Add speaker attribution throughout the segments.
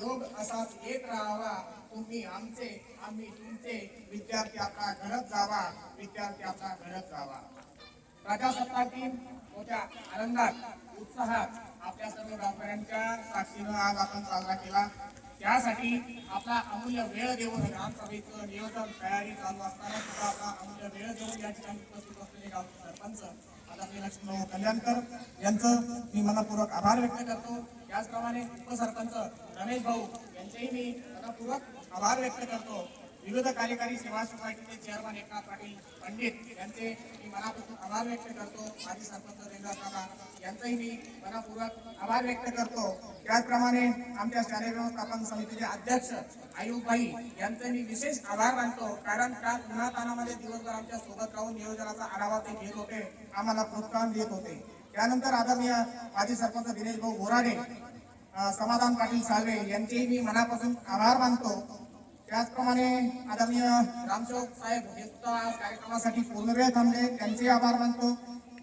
Speaker 1: योग असाच येत राहावा. तुम्ही आमचे आम्ही तुमचे. विद्यार्थी आपला घडत जावा. विद्यार्थी आपला घडत जावा. प्रजासत्ताक दिन मोठ्या आनंदात उत्साहात आपल्या सर्व गावकऱ्यांच्या साक्षीनं आज आपण साजरा केला. त्यासाठी आपला अमूल्य वेळ देऊन ग्रामसभेचं नियोजन तयारी चालू असताना सुद्धा आपला अमूल्य वेळ देऊन या ठिकाणी उपस्थित असलेले गावचे सरपंच आदरणीय लक्ष्मण कल्याणकर यांचं मी मनपूर्वक आभार व्यक्त करतो. त्याचप्रमाणे उपसरपंच रमेश भाऊ यांचेही मी मनपूर्वक आभार व्यक्त करतो. विविध कार्यकारी सेवा सोसायटीचे चेअरमन एकनाथ पाटील पंडित यांचे मी मनापासून आभार व्यक्त करतो. माजी सरपंच रेंद्र काका यांचाही मी मनापूर्वक आभार व्यक्त करतो. त्याचप्रमाणे आमच्या शालेय व्यवस्थापन समितीचे अध्यक्ष आयुबाई यांचे मी विशेष आभार मानतो. कारण त्या उन्हातानामध्ये दिवसभर आमच्यासोबत राहून नियोजनाचा आढावा ते घेत होते. आम्हाला प्रोत्साहन देत होते. त्यानंतर आदरणीय माजी सरपंच दिनेश भाऊ बोराडे समाधान पाटील साळवे यांचेही मी मनापासून आभार मानतो. त्याचप्रमाणे आदरणीय रामसेवक साहेब हे सुद्धा आज कार्यक्रमासाठी पूर्ण वेळ थांबले. त्यांचे आभार मानतो.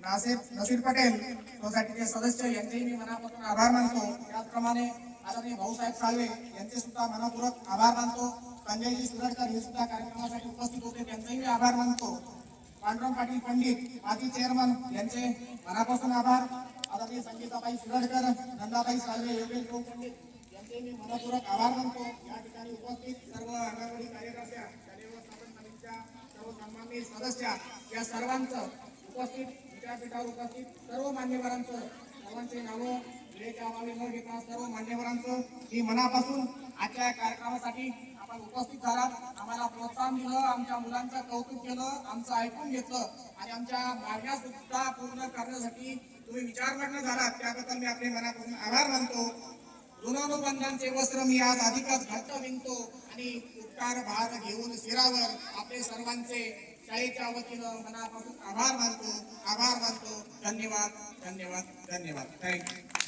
Speaker 1: नासिर नसीर पटेल सोसायटीचे सदस्य यांचेही मी मनापासून आभार मानतो. त्याचप्रमाणे आदरणीय भाऊसाहेब साळवे यांचे सुद्धा मनापूर्वक आभार मानतो. संजयजी सुरटकर हे सुद्धा कार्यक्रमासाठी उपस्थित होते. त्यांचेही मी आभार मानतो. पांडुरंग पाटील पंडित माजी चेअरमन यांचे मनापासून आभार. आदरणीय संगीताबाई सुरटकर नंदाबाई साळवे योगेश भाऊ पंडित यांचे मी मनपूर्वक आभार मानतो. या ठिकाणी उपस्थित सर्व अंगणवाडी कार्यकर्त्या शालेय व्यवस्थापन समितीच्या सर्व सन्माननीय सदस्य या सर्वांचं उपस्थित विद्यापीठावर उपस्थित सर्व मान्यवरांचं सर्वांचे नावं वेळेच्या अभावी न घेता सर्व मान्यवरांचं मी मनापासून आजच्या या कार्यक्रमासाठी आपण उपस्थित झाला आम्हाला प्रोत्साहन दिलं आमच्या मुलांचं कौतुक केलं आमचं ऐकून घेतलं आणि आमच्या मागण्या सुद्धा पूर्ण करण्यासाठी तुम्ही विचारमग्न झाला त्याबद्दल मी आपले मनापासून आभार मानतो. ऋणानुबंधांचे वस्त्र मी आज अधिकच घट्ट विणतो आणि उपकार भार घेऊन शिरावर आपले सर्वांचे शाळेच्या वतीनं मनापासून आभार मानतो आभार मानतो. धन्यवाद धन्यवाद धन्यवाद. थँक्यू